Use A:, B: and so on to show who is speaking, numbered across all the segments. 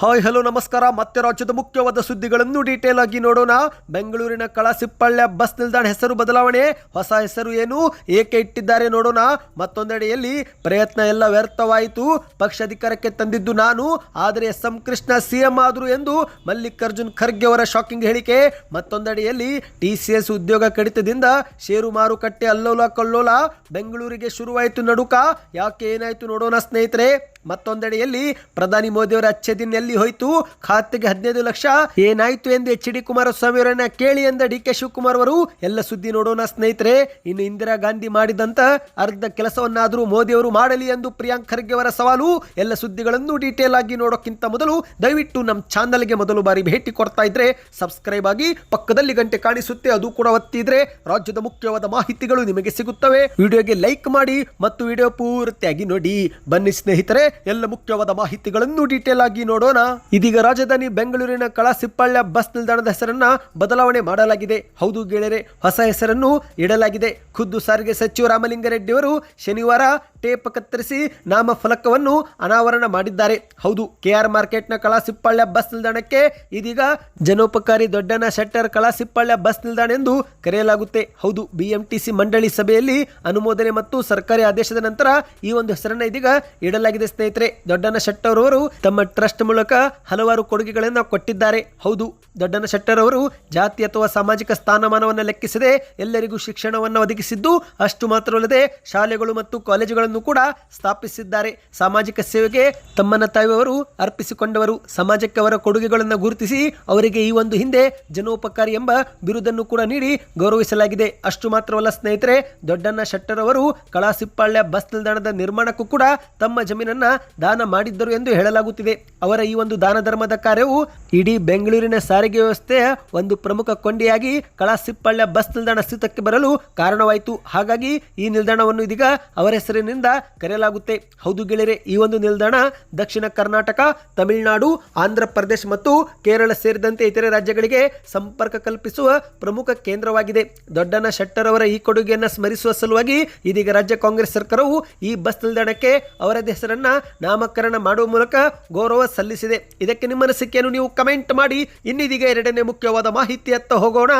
A: Hi, hello, ನಮಸ್ಕಾರ. ಮತ್ತೆ ರಾಜ್ಯದ ಮುಖ್ಯವಾದ ಸುದ್ದಿಗಳನ್ನು ಡೀಟೇಲ್ ಆಗಿ ನೋಡೋಣ. ಬೆಂಗಳೂರಿನ ಕಳಸಿಪ್ಪಳ್ಳ ಬಸ್ ನಿಲ್ದಾಣ ಹೆಸರು ಬದಲಾವಣೆ. ಹೊಸ ಹೆಸರು ಏನು? ಏಕೆ ಇಟ್ಟಿದ್ದಾರೆ ನೋಡೋಣ. ಮತ್ತೊಂದೆಡೆಯಲ್ಲಿ ಪ್ರಯತ್ನ ಎಲ್ಲ ವ್ಯರ್ಥವಾಯಿತು. ಪಕ್ಷ ಅಧಿಕಾರಕ್ಕೆ ತಂದಿದ್ದು ನಾನು. ಆದರೆ ಎಸ್ ಎಂ ಕೃಷ್ಣ ಸಿಎಂ ಆದರು ಎಂದು ಮಲ್ಲಿಕಾರ್ಜುನ್ ಖರ್ಗೆ ಅವರ ಶಾಕಿಂಗ್ ಹೇಳಿಕೆ. ಮತ್ತೊಂದೆಡೆಯಲ್ಲಿ ಟಿ ಸಿ ಎಸ್ ಉದ್ಯೋಗ ಕಡಿತದಿಂದ ಷೇರು ಮಾರುಕಟ್ಟೆ ಅಲ್ಲೋಲ ಕಲ್ಲೋಲ. ಬೆಂಗಳೂರಿಗೆ ಶುರುವಾಯಿತು ನಡುಕ. ಯಾಕೆ ಏನಾಯಿತು ನೋಡೋಣ ಸ್ನೇಹಿತರೆ. ಮತ್ತೊಂದೆಡೆಯಲ್ಲಿ ಪ್ರಧಾನಿ ಮೋದಿಯವರ ಅಚ್ಚದಿನ ಎಲ್ಲಿ ಹೋಯಿತು. ಖಾತೆಗೆ ಹದಿನೈದು ಲಕ್ಷ. ಏನಾಯ್ತು ಎಂದು ಎಚ್ ಡಿ ಕುಮಾರಸ್ವಾಮಿ ಅವರನ್ನ ಕೇಳಿ ಎಂದ ಡಿ ಕೆ ಶಿವಕುಮಾರ್ ಅವರು, ಎಲ್ಲ ಸುದ್ದಿ ನೋಡೋಣ ಸ್ನೇಹಿತರೆ. ಇನ್ನು ಇಂದಿರಾ ಗಾಂಧಿ ಮಾಡಿದಂತ ಅರ್ಧ ಕೆಲಸವನ್ನಾದರೂ ಮೋದಿ ಅವರು ಮಾಡಲಿ ಎಂದು ಪ್ರಿಯಾಂಕ್ ಖರ್ಗೆ ಅವರ ಸವಾಲು. ಎಲ್ಲ ಸುದ್ದಿಗಳನ್ನು ಡೀಟೇಲ್ ಆಗಿ ನೋಡೋಕ್ಕಿಂತ ಮೊದಲು ದಯವಿಟ್ಟು ನಮ್ಮ ಚಾನಲ್ಗೆ ಮೊದಲು ಬಾರಿ ಭೇಟಿ ಕೊಡ್ತಾ ಇದ್ರೆ ಸಬ್ಸ್ಕ್ರೈಬ್ ಆಗಿ ಪಕ್ಕದಲ್ಲಿ ಗಂಟೆ ಕಾಣಿಸುತ್ತೆ, ಅದು ಕೂಡ ಒತ್ತಿದ್ರೆ ರಾಜ್ಯದ ಮುಖ್ಯವಾದ ಮಾಹಿತಿಗಳು ನಿಮಗೆ ಸಿಗುತ್ತವೆ. ವಿಡಿಯೋಗೆ ಲೈಕ್ ಮಾಡಿ ಮತ್ತು ವಿಡಿಯೋ ಪೂರ್ತಿಯಾಗಿ ನೋಡಿ. ಬನ್ನಿ ಸ್ನೇಹಿತರೆ. ಎಲ್ಲ ಮುಖ್ಯವಾದ ಮಾಹಿತಿಗಳನ್ನು ಡೀಟೇಲ್ ಆಗಿ ನೋಡೋಣ. ಇದೀಗ ರಾಜಧಾನಿ ಬೆಂಗಳೂರಿನ ಕಳಸಿಪ್ಪಳ್ಳ ಬಸ್ ನಿಲ್ದಾಣದ ಹೆಸರನ್ನ ಬದಲಾವಣೆ ಮಾಡಲಾಗಿದೆ. ಹೌದು ಗೆಳೆಯರೆ, ಹೊಸ ಹೆಸರನ್ನು ಇಡಲಾಗಿದೆ. ಖುದ್ದು ಸಾರಿಗೆ ಸಚಿವ ರಾಮಲಿಂಗಾರೆಡ್ಡಿ ಅವರು ಶನಿವಾರ ಟೇಪ್ ಕತ್ತರಿಸಿ ನಾಮ ಫಲಕವನ್ನು ಅನಾವರಣ ಮಾಡಿದ್ದಾರೆ. ಹೌದು ಕೆಆರ್ ಮಾರ್ಕೆಟ್ನ ಕಳಸಿಪ್ಪಳ್ಳ ಬಸ್ ನಿಲ್ದಾಣಕ್ಕೆ ಇದೀಗ ಜನೋಪಕಾರಿ ದೊಡ್ಡನ ಶೆಟ್ಟರ್ ಕಳಸಿಪ್ಪಳ್ಳ ಬಸ್ ನಿಲ್ದಾಣ ಎಂದು ಕರೆಯಲಾಗುತ್ತೆ. ಹೌದು, ಬಿಎಂಟಿಸಿ ಮಂಡಳಿ ಸಭೆಯಲ್ಲಿ ಅನುಮೋದನೆ ಮತ್ತು ಸರ್ಕಾರಿ ಆದೇಶದ ನಂತರ ಈ ಒಂದು ಹೆಸರನ್ನ ಇದೀಗ ಇಡಲಾಗಿದೆ. ಸ್ನೇಹಿತರೆ, ದೊಡ್ಡಣ್ಣ ಶೆಟ್ಟರ್ ಅವರು ತಮ್ಮ ಟ್ರಸ್ಟ್ ಮೂಲಕ ಹಲವಾರು ಕೊಡುಗೆಗಳನ್ನು ಕೊಟ್ಟಿದ್ದಾರೆ. ಹೌದು, ದೊಡ್ಡಣ್ಣ ಶೆಟ್ಟರ್ ಅವರು ಜಾತಿ ಅಥವಾ ಸಾಮಾಜಿಕ ಸ್ಥಾನಮಾನವನ್ನು ಲೆಕ್ಕಿಸದೆ ಎಲ್ಲರಿಗೂ ಶಿಕ್ಷಣವನ್ನು ಒದಗಿಸಿದ್ದು ಅಷ್ಟು ಮಾತ್ರವಲ್ಲದೆ ಶಾಲೆಗಳು ಮತ್ತು ಕಾಲೇಜುಗಳನ್ನು ಕೂಡ ಸ್ಥಾಪಿಸಿದ್ದಾರೆ. ಸಾಮಾಜಿಕ ಸೇವೆಗೆ ತಮ್ಮನ್ನ ತಾಯಿಯವರು ಅರ್ಪಿಸಿಕೊಂಡವರು. ಸಮಾಜಕ್ಕೆ ಅವರ ಕೊಡುಗೆಗಳನ್ನು ಗುರುತಿಸಿ ಅವರಿಗೆ ಈ ಒಂದು ಹಿಂದೆ ಜನೋಪಕಾರಿ ಎಂಬ ಬಿರುದನ್ನು ಕೂಡ ನೀಡಿ ಗೌರವಿಸಲಾಗಿದೆ. ಅಷ್ಟು ಮಾತ್ರವಲ್ಲ ಸ್ನೇಹಿತರೆ, ದೊಡ್ಡಣ್ಣ ಶೆಟ್ಟರ್ ಅವರು ಕಳಾಸಿಪ್ಪಾಳ್ಯ ಬಸ್ ನಿಲ್ದಾಣದ ನಿರ್ಮಾಣಕ್ಕೂ ಕೂಡ ತಮ್ಮ ಜಮೀನನ್ನ ದಾನ ಮಾಡಿದ್ದರು ಎಂದು ಹೇಳಲಾಗುತ್ತಿದೆ. ಅವರ ಈ ಒಂದು ದಾನ ಧರ್ಮದ ಕಾರ್ಯವು ಇಡೀ ಬೆಂಗಳೂರಿನ ಸಾರಿಗೆ ವ್ಯವಸ್ಥೆಯ ಒಂದು ಪ್ರಮುಖ ಕೊಂಡಿಯಾಗಿ ಕಳಾಸಿಪ್ಪಳ್ಳ ಬಸ್ ನಿಲ್ದಾಣ ಸ್ಥಿತಕ್ಕೆ ಬರಲು ಕಾರಣವಾಯಿತು. ಹಾಗಾಗಿ ಈ ನಿಲ್ದಾಣವನ್ನು ಇದೀಗ ಅವರ ಹೆಸರಿನಿಂದ ಕರೆಯಲಾಗುತ್ತೆ. ಹೌದು ಗೆಳೆಯರೆ, ಈ ಒಂದು ನಿಲ್ದಾಣ ದಕ್ಷಿಣ ಕರ್ನಾಟಕ, ತಮಿಳುನಾಡು, ಆಂಧ್ರ ಪ್ರದೇಶ ಮತ್ತು ಕೇರಳ ಸೇರಿದಂತೆ ಇತರೆ ರಾಜ್ಯಗಳಿಗೆ ಸಂಪರ್ಕ ಕಲ್ಪಿಸುವ ಪ್ರಮುಖ ಕೇಂದ್ರವಾಗಿದೆ. ದೊಡ್ಡನ ಶೆಟ್ಟರ್ ಅವರ ಈ ಕೊಡುಗೆಯನ್ನು ಸ್ಮರಿಸುವ ಸಲುವಾಗಿ ಇದೀಗ ರಾಜ್ಯ ಕಾಂಗ್ರೆಸ್ ಸರ್ಕಾರವು ಈ ಬಸ್ ನಿಲ್ದಾಣಕ್ಕೆ ಅವರದೇ ಹೆಸರನ್ನ ನಾಮಕರಣ ಮಾಡುವ ಮೂಲಕ ಗೌರವ ಸಲ್ಲಿಸಿದೆ. ಇದಕ್ಕೆ ನಿಮ್ಮ ಅನಿಸಿಕೆಯನ್ನು ನೀವು ಕಮೆಂಟ್ ಮಾಡಿ. ಇನ್ನಿದೀಗ ಎರಡನೇ ಮುಖ್ಯವಾದ ಮಾಹಿತಿಯತ್ತ ಹೋಗೋಣ.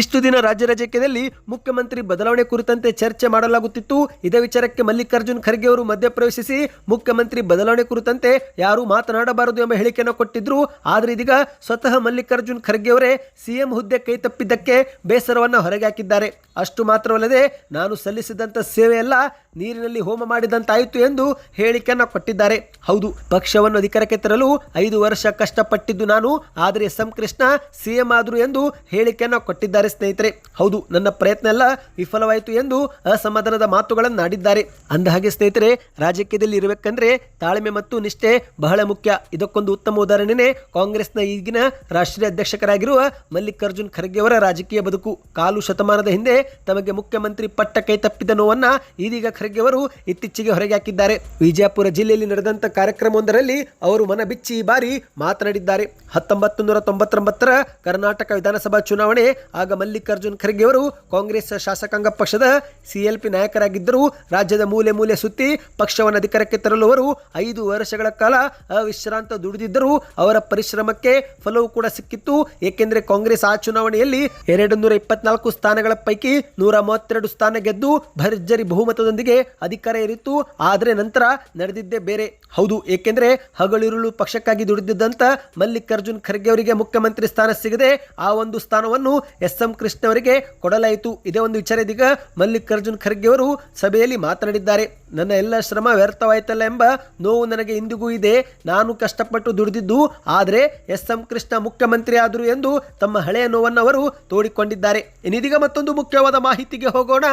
A: ಇಷ್ಟು ದಿನ ರಾಜ್ಯ ರಾಜಕೀಯದಲ್ಲಿ ಮುಖ್ಯಮಂತ್ರಿ ಬದಲಾವಣೆ ಕುರಿತಂತೆ ಚರ್ಚೆ ಮಾಡಲಾಗುತ್ತಿತ್ತು. ಇದೇ ವಿಚಾರಕ್ಕೆ ಮಲ್ಲಿಕಾರ್ಜುನ್ ಖರ್ಗೆ ಅವರು ಮಧ್ಯಪ್ರವೇಶಿಸಿ ಮುಖ್ಯಮಂತ್ರಿ ಬದಲಾವಣೆ ಕುರಿತಂತೆ ಯಾರೂ ಮಾತನಾಡಬಾರದು ಎಂಬ ಹೇಳಿಕೆಯನ್ನು ಕೊಟ್ಟಿದ್ರು. ಆದರೆ ಇದೀಗ ಸ್ವತಃ ಮಲ್ಲಿಕಾರ್ಜುನ್ ಖರ್ಗೆ ಅವರೇ ಸಿಎಂ ಹುದ್ದೆ ಕೈ ತಪ್ಪಿದ್ದಕ್ಕೆ ಬೇಸರವನ್ನು ಹೊರಗೆ ಹಾಕಿದ್ದಾರೆ. ಅಷ್ಟು ಮಾತ್ರವಲ್ಲದೆ ನಾನು ಸಲ್ಲಿಸಿದಂಥ ಸೇವೆಯೆಲ್ಲ ನೀರಿನಲ್ಲಿ ಹೋಮ ಮಾಡಿದಂತಾಯಿತು ಎಂದು ಹೇಳಿಕೆಯನ್ನು ಕೊಟ್ಟಿದ್ದಾರೆ. ಹೌದು, ಪಕ್ಷವನ್ನು ಅಧಿಕಾರಕ್ಕೆ ತರಲು ಐದು ವರ್ಷ ಕಷ್ಟಪಟ್ಟಿದ್ದು ನಾನು. ಆದರೆ ಎಸ್ ಎಂ ಕೃಷ್ಣ ಸಿಎಂ ಆದರು ಎಂದು ಹೇಳಿಕೆಯನ್ನು ಕೊಟ್ಟಿದ್ದಾರೆ. ಸ್ನೇಹಿತರೆ, ಹೌದು, ನನ್ನ ಪ್ರಯತ್ನ ಎಲ್ಲ ವಿಫಲವಾಯಿತು ಎಂದು ಅಸಮಾಧಾನದ ಮಾತುಗಳನ್ನು ಆಡಿದ್ದಾರೆ ಅಂದ ಹಾಗೆ ಸ್ನೇಹಿತರೆ, ರಾಜಕೀಯದಲ್ಲಿ ಇರಬೇಕಂದ್ರೆ ತಾಳ್ಮೆ ಮತ್ತು ನಿಷ್ಠೆ ಬಹಳ ಮುಖ್ಯ. ಇದಕ್ಕೊಂದು ಉತ್ತಮ ಉದಾಹರಣೆನೆ ಕಾಂಗ್ರೆಸ್ನ ಈಗಿನ ರಾಷ್ಟ್ರೀಯ ಅಧ್ಯಕ್ಷರಾಗಿರುವ ಮಲ್ಲಿಕಾರ್ಜುನ್ ಖರ್ಗೆ ಅವರ ರಾಜಕೀಯ ಬದುಕು. ಕಾಲು ಶತಮಾನದ ಹಿಂದೆ ತಮಗೆ ಮುಖ್ಯಮಂತ್ರಿ ಪಟ್ಟ ಕೈ ತಪ್ಪಿದ ನೋವನ್ನ ಇದೀಗ ಖರ್ಗೆ ಅವರು ಇತ್ತೀಚೆಗೆ ಹೊರಗೆ ಹಾಕಿದ್ದಾರೆ. ವಿಜಯಪುರ ಜಿಲ್ಲೆಯಲ್ಲಿ ನಡೆದಂತ ಕಾರ್ಯಕ್ರಮವೊಂದರಲ್ಲಿ ಅವರು ಮನ ಬಿಚ್ಚಿ ಈ ಬಾರಿ ಮಾತನಾಡಿದ್ದಾರೆ. ಹತ್ತೊಂಬತ್ತು ನೂರ ತೊಂಬತ್ತೊಂಬತ್ತರ ಕರ್ನಾಟಕ ವಿಧಾನಸಭಾ ಚುನಾವಣೆ ಆಗ ಮಲ್ಲಿಕಾರ್ಜುನ್ ಖರ್ಗೆ ಅವರು ಕಾಂಗ್ರೆಸ್ ಶಾಸಕಾಂಗ ಪಕ್ಷದ ಸಿಎಲ್ಪಿ ನಾಯಕರಾಗಿದ್ದರು ರಾಜ್ಯದ ಮೂಲೆ ಮೂಲೆ ಸುತ್ತಿ ಪಕ್ಷವನ್ನು ಅಧಿಕಾರಕ್ಕೆ ತರಲು ಅವರು ಐದು ವರ್ಷಗಳ ಕಾಲ ಅವಿಶ್ರಾಂತ ದುಡಿದಿದ್ದರು ಅವರ ಪರಿಶ್ರಮಕ್ಕೆ ಫಲವು ಕೂಡ ಸಿಕ್ಕಿತ್ತು. ಏಕೆಂದರೆ ಕಾಂಗ್ರೆಸ್ ಆ ಚುನಾವಣೆಯಲ್ಲಿ ಎರಡು ನೂರ ಇಪ್ಪತ್ನಾಲ್ಕು ಸ್ಥಾನಗಳ ಪೈಕಿ ನೂರ ಮೂವತ್ತೆರಡು ಸ್ಥಾನ ಗೆದ್ದು ಭರ್ಜರಿ ಬಹುಮತದೊಂದಿಗೆ ಅಧಿಕಾರ ಏರಿತ್ತು. ಆದರೆ ನಂತರ ನಡೆದಿದ್ದೇ ಬೇರೆ. ಹೌದು, ಏಕೆಂದರೆ ಹಗಳಿರುಳು ಪಕ್ಷಕ್ಕಾಗಿ ದುಡಿದಿದ್ದಂತ ಮಲ್ಲಿಕಾರ್ಜುನ್ ಖರ್ಗೆ ಅವರಿಗೆ ಮುಖ್ಯಮಂತ್ರಿ ಸ್ಥಾನ ಸಿಗದೆ ಆ ಒಂದು ಸ್ಥಾನವನ್ನು ಎಸ್ ಎಂ ಕೃಷ್ಣ ಅವರಿಗೆ ಕೊಡಲಾಯಿತು. ಇದೇ ಒಂದು ವಿಚಾರ ಇದೀಗ ಮಲ್ಲಿಕಾರ್ಜುನ್ ಖರ್ಗೆ ಅವರು ಸಭೆಯಲ್ಲಿ ಮಾತನಾಡಿದ್ದಾರೆ. ನನ್ನ ಎಲ್ಲ ಶ್ರಮ ವ್ಯರ್ಥವಾಯ್ತಲ್ಲ ಎಂಬ ನೋವು ನನಗೆ ಇಂದಿಗೂ ಇದೆ. ನಾನು ಕಷ್ಟಪಟ್ಟು ದುಡಿದಿದ್ದು, ಆದರೆ ಎಸ್ ಎಂ ಕೃಷ್ಣ ಮುಖ್ಯಮಂತ್ರಿ ಆದರು ಎಂದು ತಮ್ಮ ಹಳೆಯ ನೋವನ್ನು ಅವರು ತೋಡಿಕೊಂಡಿದ್ದಾರೆ. ಇನ್ನಿದೀಗ ಮತ್ತೊಂದು ಮುಖ್ಯವಾದ ಮಾಹಿತಿಗೆ ಹೋಗೋಣ.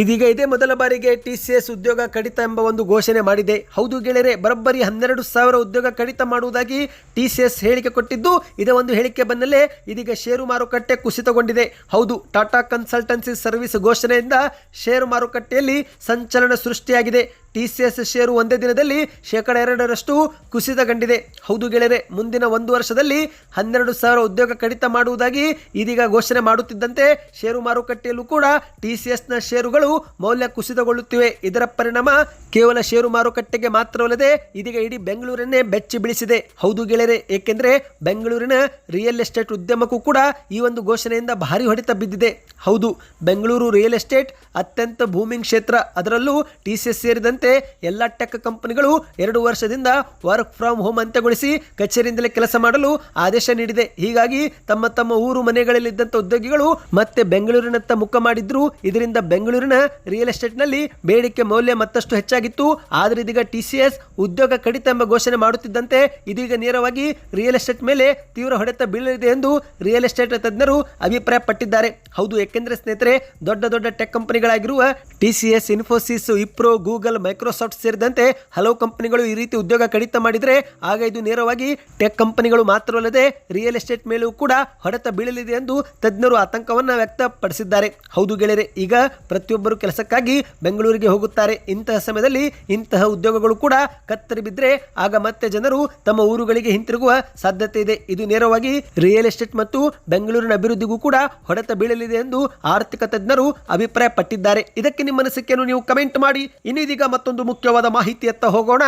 A: ಇದೀಗ ಇದೇ ಮೊದಲ ಬಾರಿಗೆ ಟಿ ಸಿ ಎಸ್ ಉದ್ಯೋಗ ಕಡಿತ ಎಂಬ ಒಂದು ಘೋಷಣೆ ಮಾಡಿದೆ. ಹೌದು ಗೆಳೆಯರೆ, ಬರೋಬ್ಬರಿ ಹನ್ನೆರಡು ಸಾವಿರ ಉದ್ಯೋಗ ಕಡಿತ ಮಾಡುವುದಾಗಿ ಟಿ ಸಿ ಎಸ್ ಹೇಳಿಕೆ ಕೊಟ್ಟಿದ್ದು, ಇದೇ ಒಂದು ಹೇಳಿಕೆ ಬಂದಲೇ ಇದೀಗ ಷೇರು ಮಾರುಕಟ್ಟೆ ಕುಸಿತಗೊಂಡಿದೆ. ಹೌದು, ಟಾಟಾ ಕನ್ಸಲ್ಟೆನ್ಸಿ ಸರ್ವಿಸ್ ಘೋಷಣೆಯಿಂದ ಷೇರು ಮಾರುಕಟ್ಟೆಯಲ್ಲಿ ಸಂಚಲನ ಸೃಷ್ಟಿಯಾಗಿದೆ. ಟಿ ಸಿ ಎಸ್ ಷೇರು ಒಂದೇ ದಿನದಲ್ಲಿ ಶೇಕಡ ಎರಡರಷ್ಟು ಕುಸಿತಗೊಂಡಿದೆ. ಹೌದು ಗೆಳೆಯರೆ, ಮುಂದಿನ ಒಂದು ವರ್ಷದಲ್ಲಿ ಹನ್ನೆರಡು ಸಾವಿರ ಉದ್ಯೋಗ ಕಡಿತ ಮಾಡುವುದಾಗಿ ಇದೀಗ ಘೋಷಣೆ ಮಾಡುತ್ತಿದ್ದಂತೆ ಷೇರು ಮಾರುಕಟ್ಟೆಯಲ್ಲೂ ಕೂಡ ಟಿ ಸಿ ಎಸ್ನ ಷೇರುಗಳು ಮೌಲ್ಯ ಕುಸಿತಗೊಳ್ಳುತ್ತಿವೆ. ಇದರ ಪರಿಣಾಮ ಕೇವಲ ಷೇರು ಮಾರುಕಟ್ಟೆಗೆ ಮಾತ್ರವಲ್ಲದೆ ಇದೀಗ ಇಡೀ ಬೆಂಗಳೂರನ್ನೇ ಬೆಚ್ಚಿ ಬೀಳಿಸಿದೆ. ಹೌದು ಗೆಳೆಯರೆ, ಏಕೆಂದರೆ ಬೆಂಗಳೂರಿನ ರಿಯಲ್ ಎಸ್ಟೇಟ್ ಉದ್ಯಮಕ್ಕೂ ಕೂಡ ಈ ಒಂದು ಘೋಷಣೆಯಿಂದ ಭಾರಿ ಹೊಡೆತ ಬಿದ್ದಿದೆ. ಹೌದು, ಬೆಂಗಳೂರು ರಿಯಲ್ ಎಸ್ಟೇಟ್ ಅತ್ಯಂತ ಭೂಮಿಂಗ್ ಕ್ಷೇತ್ರ. ಅದರಲ್ಲೂ ಟಿ ಸಿ ಎಸ್ ಸೇರಿದಂತೆ ಎಲ್ಲ ಟೆಕ್ ಕಂಪನಿಗಳು ಎರಡು ವರ್ಷದಿಂದ ವರ್ಕ್ ಫ್ರಮ್ ಹೋಮ್ ಅಂತ್ಯಗೊಳಿಸಿ ಕಚೇರಿಯಿಂದಲೇ ಕೆಲಸ ಮಾಡಲು ಆದೇಶ ನೀಡಿದೆ. ಹೀಗಾಗಿ ತಮ್ಮ ತಮ್ಮ ಊರು ಮನೆಗಳಲ್ಲಿದ್ದಂಥ ಉದ್ಯೋಗಿಗಳು ಮತ್ತೆ ಬೆಂಗಳೂರಿನತ್ತ ಮುಖ ಮಾಡಿದ್ರು. ಇದರಿಂದ ಬೆಂಗಳೂರಿನ ರಿಯಲ್ ಎಸ್ಟೇಟ್ನಲ್ಲಿ ಬೇಡಿಕೆ ಮೌಲ್ಯ ಮತ್ತಷ್ಟು ಹೆಚ್ಚಾಗಿತ್ತು. ಆದರೆ ಇದೀಗ ಟಿ ಉದ್ಯೋಗ ಕಡಿತ ಎಂಬ ಘೋಷಣೆ ಮಾಡುತ್ತಿದ್ದಂತೆ ಇದೀಗ ನೇರವಾಗಿ ರಿಯಲ್ ಎಸ್ಟೇಟ್ ಮೇಲೆ ತೀವ್ರ ಹೊಡೆತ ಬೀಳಲಿದೆ ಎಂದು ರಿಯಲ್ ಎಸ್ಟೇಟ್ ತಜ್ಞರು ಅಭಿಪ್ರಾಯಪಟ್ಟಿದ್ದಾರೆ. ಹೌದು, ಏಕೆಂದರೆ ಸ್ನೇಹಿತರೆ, ದೊಡ್ಡ ದೊಡ್ಡ ಟೆಕ್ ಕಂಪನಿಗಳಾಗಿರುವ TCS Infosys Wipro Google Microsoft ಸೇರಿದಂತೆ ಹಲವು ಕಂಪನಿಗಳು ಈ ರೀತಿ ಉದ್ಯೋಗ ಕಡಿತ ಮಾಡಿದರೆ, ಆಗ ಇದು ನೇರವಾಗಿ ಟೆಕ್ ಕಂಪನಿಗಳು ಮಾತ್ರವಲ್ಲದೆ ರಿಯಲ್ ಎಸ್ಟೇಟ್ ಮೇಲೂ ಕೂಡ ಹೊಡೆತ ಬೀಳಲಿದೆ ಎಂದು ತಜ್ಞರು ಆತಂಕವನ್ನು ವ್ಯಕ್ತಪಡಿಸಿದ್ದಾರೆ. ಹೌದು ಗೆಳೆಯರೆ, ಈಗ ಪ್ರತಿಯೊಬ್ಬರು ಕೆಲಸಕ್ಕಾಗಿ ಬೆಂಗಳೂರಿಗೆ ಹೋಗುತ್ತಾರೆ. ಇಂತಹ ಸಮಯದಲ್ಲಿ ಇಂತಹ ಉದ್ಯೋಗಗಳು ಕೂಡ ಕತ್ತರಿ ಬಿದ್ದರೆ ಆಗ ಮತ್ತೆ ಜನರು ತಮ್ಮ ಊರುಗಳಿಗೆ ಹಿಂತಿರುಗುವ ಸಾಧ್ಯತೆ ಇದೆ. ಇದು ನೇರವಾಗಿ ರಿಯಲ್ ಎಸ್ಟೇಟ್ ಮತ್ತು ಬೆಂಗಳೂರಿನ ಅಭಿವೃದ್ಧಿಗೂ ಕೂಡ ಹೊಡೆತ ಬೀಳಲಿದೆ ಎಂದು ಆರ್ಥಿಕ ತಜ್ಞರು ಅಭಿಪ್ರಾಯಪಟ್ಟಿದ್ದಾರೆ. ಇದಕ್ಕೆ ನಿಮ್ಮ ಅನಿಸಿಕೆಯನ್ನು ನೀವು ಕಮೆಂಟ್ ಮಾಡಿ. ಇನ್ನು ಇದೀಗ ಮತ್ತೊಂದು ಮುಖ್ಯವಾದ ಮಾಹಿತಿಯತ್ತ ಹೋಗೋಣ.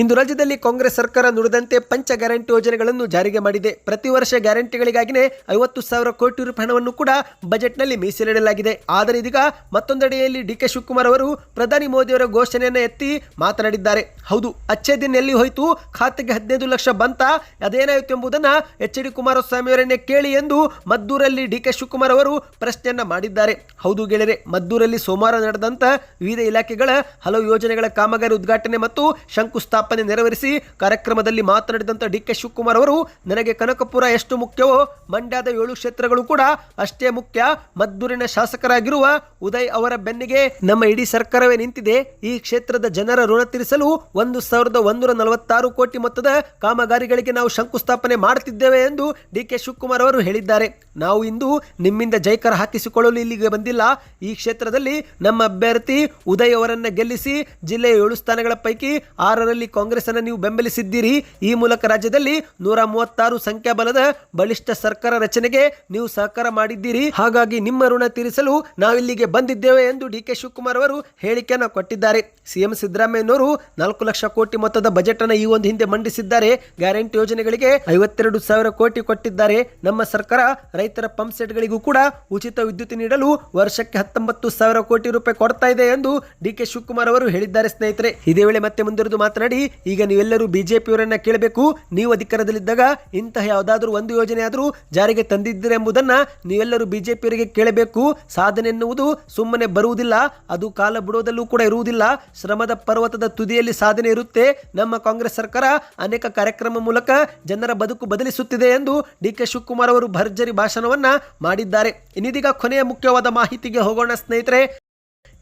A: ಇಂದು ರಾಜ್ಯದಲ್ಲಿ ಕಾಂಗ್ರೆಸ್ ಸರ್ಕಾರ ನುಡಿದಂತೆ ಪಂಚ ಗ್ಯಾರಂಟಿ ಯೋಜನೆಗಳನ್ನು ಜಾರಿಗೆ ಮಾಡಿದೆ. ಪ್ರತಿ ವರ್ಷ ಗ್ಯಾರಂಟಿಗಳಿಗಾಗಿನೇ ಐವತ್ತು ಸಾವಿರ ಕೋಟಿ ರೂಪಾಯಿ ಹಣವನ್ನು ಕೂಡ ಬಜೆಟ್ನಲ್ಲಿ ಮೀಸಲಿಡಲಾಗಿದೆ. ಆದರೆ ಇದೀಗ ಮತ್ತೊಂದೆಡೆಯಲ್ಲಿ ಡಿ ಕೆ ಶಿವಕುಮಾರ್ ಅವರು ಪ್ರಧಾನಿ ಮೋದಿಯವರ ಘೋಷಣೆಯನ್ನು ಎತ್ತಿ ಮಾತನಾಡಿದ್ದಾರೆ. ಹೌದು ಅಚ್ಚೇ ದಿನ ಎಲ್ಲಿ ಹೋಯಿತು, ಖಾತೆಗೆ ಹದಿನೈದು ಲಕ್ಷ ಬಂತ, ಅದೇನಾಯಿತು ಎಂಬುದನ್ನು ಎಚ್ ಡಿ ಕುಮಾರಸ್ವಾಮಿ ಅವರನ್ನೇ ಕೇಳಿ ಎಂದು ಮದ್ದೂರಲ್ಲಿ ಡಿ ಕೆ ಶಿವಕುಮಾರ್ ಅವರು ಪ್ರಶ್ನೆಯನ್ನ ಮಾಡಿದ್ದಾರೆ. ಹೌದು ಗೆಳೆಯರೆ, ಮದ್ದೂರಲ್ಲಿ ಸೋಮವಾರ ನಡೆದಂತ ವಿವಿಧ ಇಲಾಖೆಗಳ ಹಲವು ಯೋಜನೆಗಳ ಕಾಮಗಾರಿ ಉದ್ಘಾಟನೆ ಮತ್ತು ಶಂಕುಸ್ಥಾಪನೆ ನೆರವೇರಿಸಿ ಕಾರ್ಯಕ್ರಮದಲ್ಲಿ ಮಾತನಾಡಿದಂಥ ಡಿ ಕೆ ಶಿವಕುಮಾರ್ ಅವರು, ನನಗೆ ಕನಕಪುರ ಎಷ್ಟು ಮುಖ್ಯವೋ, ಮಂಡ್ಯದ ಏಳು ಕ್ಷೇತ್ರಗಳು ಕೂಡ ಅಷ್ಟೇ ಮುಖ್ಯ. ಮದ್ದೂರಿನ ಶಾಸಕರಾಗಿರುವ ಉದಯ್ ಅವರ ಬೆನ್ನಿಗೆ ನಮ್ಮ ಇಡೀ ಸರ್ಕಾರವೇ ನಿಂತಿದೆ. ಈ ಕ್ಷೇತ್ರದ ಜನರ ಋಣ ತೀರಿಸಲು ಒಂದು ಸಾವಿರದ ಒಂದೂರ ನಲವತ್ತಾರು ಕೋಟಿ ಮೊತ್ತದ ಕಾಮಗಾರಿಗಳಿಗೆ ನಾವು ಶಂಕುಸ್ಥಾಪನೆ ಮಾಡುತ್ತಿದ್ದೇವೆ ಎಂದು ಡಿ ಕೆ ಶಿವಕುಮಾರ್ ಅವರು ಹೇಳಿದ್ದಾರೆ. ನಾವು ಇಂದು ನಿಮ್ಮಿಂದ ಜೈಕರ ಹಾಕಿಸಿಕೊಳ್ಳಲು ಇಲ್ಲಿಗೆ ಬಂದಿಲ್ಲ. ಈ ಕ್ಷೇತ್ರದಲ್ಲಿ ನಮ್ಮ ಅಭ್ಯರ್ಥಿ ಉದಯ್ ಅವರನ್ನ ಗೆಲ್ಲಿಸಿ ಜಿಲ್ಲೆಯ ಏಳು ಸ್ಥಾನಗಳ ಪೈಕಿ ಆರರಲ್ಲಿ ಕಾಂಗ್ರೆಸ್ ಅನ್ನು ನೀವು ಬೆಂಬಲಿಸಿದ್ದೀರಿ, ಈ ಮೂಲಕ ರಾಜ್ಯದಲ್ಲಿ ನೂರ ಮೂವತ್ತಾರು ಸಂಖ್ಯಾಬಲದ ಬಲಿಷ್ಠ ಸರ್ಕಾರ ರಚನೆಗೆ ನೀವು ಸಹಕಾರ ಮಾಡಿದ್ದೀರಿ. ಹಾಗಾಗಿ ನಿಮ್ಮ ಋಣ ತೀರಿಸಲು ನಾವಿಲ್ಲಿಗೆ ಬಂದಿದ್ದೇವೆ ಎಂದು ಡಿ ಕೆ ಶಿವಕುಮಾರ್ ಅವರು ಹೇಳಿಕೆಯನ್ನು ಕೊಟ್ಟಿದ್ದಾರೆ. ಸಿಎಂ ಸಿದ್ದರಾಮಯ್ಯನವರು ನಾಲ್ಕು ಲಕ್ಷ ಕೋಟಿ ಮೊತ್ತದ ಬಜೆಟ್ ಅನ್ನು ಈ ಒಂದು ಹಿಂದೆ ಮಂಡಿಸಿದ್ದಾರೆ. ಗ್ಯಾರಂಟಿ ಯೋಜನೆಗಳಿಗೆ ಐವತ್ತೆರಡು ಸಾವಿರ ಕೋಟಿ ಕೊಟ್ಟಿದ್ದಾರೆ. ನಮ್ಮ ಸರ್ಕಾರ ರೈತರ ಪಂಪ್ ಸೆಟ್ಗಳಿಗೂ ಕೂಡ ಉಚಿತ ವಿದ್ಯುತ್ ನೀಡಲು ವರ್ಷಕ್ಕೆ ಹತ್ತೊಂಬತ್ತು ಸಾವಿರ ಕೋಟಿ ರೂಪಾಯಿ ಕೊಡ್ತಾ ಇದೆ ಎಂದು ಡಿ ಕೆ ಶಿವಕುಮಾರ್ ಅವರು ಹೇಳಿದ್ದಾರೆ ಸ್ನೇಹಿತರೆ. ಇದೇ ವೇಳೆ ಮತ್ತೆ ಮುಂದಿರುವುದು ಮಾತನಾಡಿ ಈಗ ನೀವೆಲ್ಲರೂ ಬಿಜೆಪಿಯವರನ್ನ ಕೇಳಬೇಕು. ನೀವು ಅಧಿಕಾರದಲ್ಲಿದ್ದಾಗ ಇಂತಹ ಯಾವುದಾದ್ರೂ ಒಂದು ಯೋಜನೆ ಆದರೂ ಜಾರಿಗೆ ತಂದಿದ್ದೀರಿ ಎಂಬುದನ್ನ ನೀವೆಲ್ಲರೂ ಬಿಜೆಪಿಯವರಿಗೆ ಕೇಳಬೇಕು. ಸಾಧನೆ ಎನ್ನುವುದು ಸುಮ್ಮನೆ ಬರುವುದಿಲ್ಲ, ಅದು ಕಾಲ ಬಿಡೋದಲ್ಲೂ ಕೂಡ ಇರುವುದಿಲ್ಲ. ಶ್ರಮದ ಪರ್ವತದ ತುದಿಯಲ್ಲಿ ಸಾಧನೆ ಇರುತ್ತೆ. ನಮ್ಮ ಕಾಂಗ್ರೆಸ್ ಸರ್ಕಾರ ಅನೇಕ ಕಾರ್ಯಕ್ರಮ ಮೂಲಕ ಜನರ ಬದುಕು ಬದಲಿಸುತ್ತಿದೆ ಎಂದು ಡಿ ಕೆ ಶಿವಕುಮಾರ್ ಅವರು ಭರ್ಜರಿ ಭಾಷಣವನ್ನ ಮಾಡಿದ್ದಾರೆ. ಇನ್ನಿದೀಗ ಕೊನೆಯ ಮುಖ್ಯವಾದ ಮಾಹಿತಿಗೆ ಹೋಗೋಣ ಸ್ನೇಹಿತರೆ.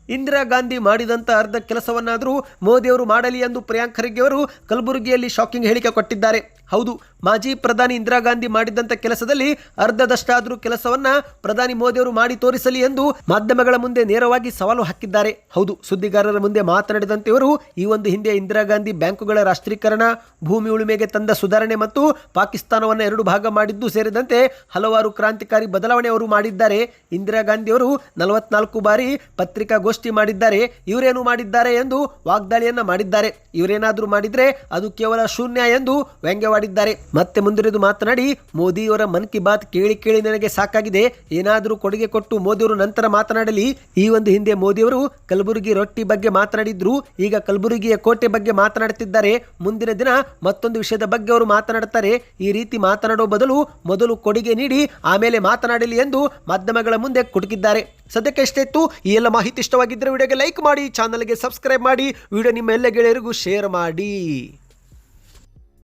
A: ಇಂದಿರಾ ಗಾಂಧಿ ಮಾಡಿದಂಥ ಅರ್ಧ ಕೆಲಸವನ್ನಾದರೂ ಮೋದಿಯವರು ಮಾಡಲಿ ಎಂದು ಪ್ರಿಯಾಂಕ್ ಖರ್ಗೆ ಅವರು ಕಲಬುರಗಿಯಲ್ಲಿ ಶಾಕಿಂಗ್ ಹೇಳಿಕೆ ಕೊಟ್ಟಿದ್ದಾರೆ. ಹೌದು, ಮಾಜಿ ಪ್ರಧಾನಿ ಇಂದಿರಾ ಗಾಂಧಿ ಮಾಡಿದಂಥ ಕೆಲಸದಲ್ಲಿ ಅರ್ಧದಷ್ಟಾದರೂ ಕೆಲಸವನ್ನ ಪ್ರಧಾನಿ ಮೋದಿಯವರು ಮಾಡಿ ತೋರಿಸಲಿ ಎಂದು ಮಾಧ್ಯಮಗಳ ಮುಂದೆ ನೇರವಾಗಿ ಸವಾಲು ಹಾಕಿದ್ದಾರೆ. ಹೌದು, ಸುದ್ದಿಗಾರರ ಮುಂದೆ ಮಾತನಾಡಿದಂತೆ ಇವರು ಈ ಒಂದು ಹಿಂದೆ ಇಂದಿರಾ ಗಾಂಧಿ ಬ್ಯಾಂಕುಗಳ ರಾಷ್ಟ್ರೀಕರಣ, ಭೂಮಿ ಉಳುಮೆಗೆ ತಂದ ಸುಧಾರಣೆ ಮತ್ತು ಪಾಕಿಸ್ತಾನವನ್ನು ಎರಡು ಭಾಗ ಮಾಡಿದ್ದು ಸೇರಿದಂತೆ ಹಲವಾರು ಕ್ರಾಂತಿಕಾರಿ ಬದಲಾವಣೆ ಅವರು ಮಾಡಿದ್ದಾರೆ. ಇಂದಿರಾ ಗಾಂಧಿ ಅವರು ನಲವತ್ನಾಲ್ಕು ಬಾರಿ ಪತ್ರಿಕಾಗೋಷ್ಠಿ ಮಾಡಿದ್ದಾರೆ. ಇವರೇನು ಮಾಡಿದ್ದಾರೆ ಎಂದು ವಾಗ್ದಾಳಿಯನ್ನ ಮಾಡಿದ್ದಾರೆ. ಇವರೇನಾದರೂ ಮಾಡಿದ್ರೆ ಅದು ಕೇವಲ ಶೂನ್ಯ ಎಂದು ವ್ಯಂಗ್ಯವಾಡಿದ್ದಾರೆ ಮತ್ತೆ ಮುಂದುವರೆದು ಮಾತನಾಡಿ, ಮೋದಿಯವರ ಮನ್ ಕಿ ಬಾತ್ ಕೇಳಿ ಕೇಳಿ ನನಗೆ ಸಾಕಾಗಿದೆ. ಏನಾದರೂ ಕೊಡುಗೆ ಕೊಟ್ಟು ಮೋದಿಯವರು ನಂತರ ಮಾತನಾಡಲಿ. ಈ ಒಂದು ಹಿಂದೆ ಮೋದಿಯವರು ಕಲಬುರಗಿ ರೊಟ್ಟಿ ಬಗ್ಗೆ ಮಾತನಾಡಿದ್ರು. ಈಗ ಕಲಬುರಗಿಯ ಕೋಟೆ ಬಗ್ಗೆ ಮಾತನಾಡುತ್ತಿದ್ದಾರೆ. ಮುಂದಿನ ದಿನ ಮತ್ತೊಂದು ವಿಷಯದ ಬಗ್ಗೆ ಅವರು ಮಾತನಾಡುತ್ತಾರೆ. ಈ ರೀತಿ ಮಾತನಾಡುವ ಬದಲು ಮೊದಲು ಕೊಡುಗೆ ನೀಡಿ, ಆಮೇಲೆ ಮಾತನಾಡಲಿ ಎಂದು ಮಾಧ್ಯಮಗಳ ಮುಂದೆ ಕುಟುಕಿದ್ದಾರೆ. ಸದ್ಯಕ್ಕೆ ಎಷ್ಟೇ ಇತ್ತು. ಈ ಎಲ್ಲ ಮಾಹಿತಿ ಇಷ್ಟವಾಗಿದ್ದರೆ ವಿಡಿಯೋಗೆ ಲೈಕ್ ಮಾಡಿ, ಚಾನಲ್ಗೆ ಸಬ್ಸ್ಕ್ರೈಬ್ ಮಾಡಿ. ವಿಡಿಯೋ ನಿಮ್ಮ ಎಲ್ಲ ಗೆಳೆಯರಿಗೂ ಶೇರ್ ಮಾಡಿ.